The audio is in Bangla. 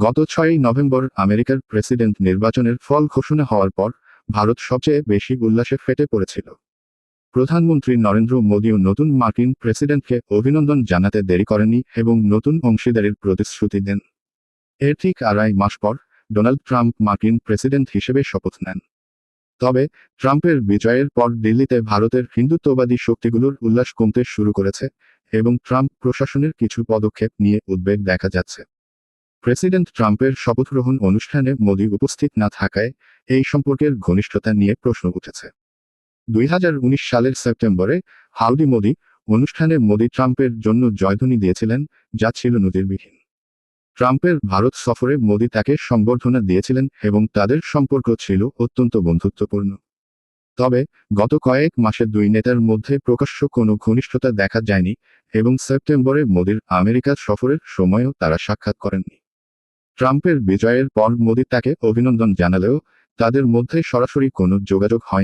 গত ছয়ই নভেম্বর আমেরিকার প্রেসিডেন্ট নির্বাচনের ফল ঘোষণা হওয়ার পর ভারত সবচেয়ে বেশি উল্লাসে ফেটে পড়েছিল। প্রধানমন্ত্রী নরেন্দ্র মোদীও নতুন মার্কিন প্রেসিডেন্টকে অভিনন্দন জানাতে দেরি করেননি এবং নতুন অংশীদারির প্রতিশ্রুতি দেন। এর ঠিক আড়াই মাস পর ডোনাল্ড ট্রাম্প মার্কিন প্রেসিডেন্ট হিসেবে শপথ নেন। তবে ট্রাম্পের বিজয়ের পর দিল্লিতে ভারতের হিন্দুত্ববাদী শক্তিগুলোর উল্লাস কমতে শুরু করেছে এবং ট্রাম্প প্রশাসনের কিছু পদক্ষেপ নিয়ে উদ্বেগ দেখা যাচ্ছে। প্রেসিডেন্ট ট্রাম্পের শপথগ্রহণ অনুষ্ঠানে মোদী উপস্থিত না থাকায় এই সম্পর্কের ঘনিষ্ঠতা নিয়ে প্রশ্ন উঠেছে। দুই হাজার উনিশ সালের সেপ্টেম্বরে হাউডি মোদি অনুষ্ঠানে মোদি ট্রাম্পের জন্য জয়ধ্বনি দিয়েছিলেন, যা ছিল নজিরবিহীন। ট্রাম্পের ভারত সফরে মোদি তাকে সংবর্ধনা দিয়েছিলেন এবং তাদের সম্পর্ক ছিল অত্যন্ত বন্ধুত্বপূর্ণ। তবে গত কয়েক মাসে দুই নেতার মধ্যে প্রকাশ্য কোনো ঘনিষ্ঠতা দেখা যায়নি এবং সেপ্টেম্বরে মোদির আমেরিকা সফরের সময়ও তারা সাক্ষাৎ করেননি। ট্রাম্পের বিজয়ের পর মোদি তাকে অভিনন্দন জানালেও তাদের মধ্যে সরাসরি কোনো যোগাযোগ হয়নি।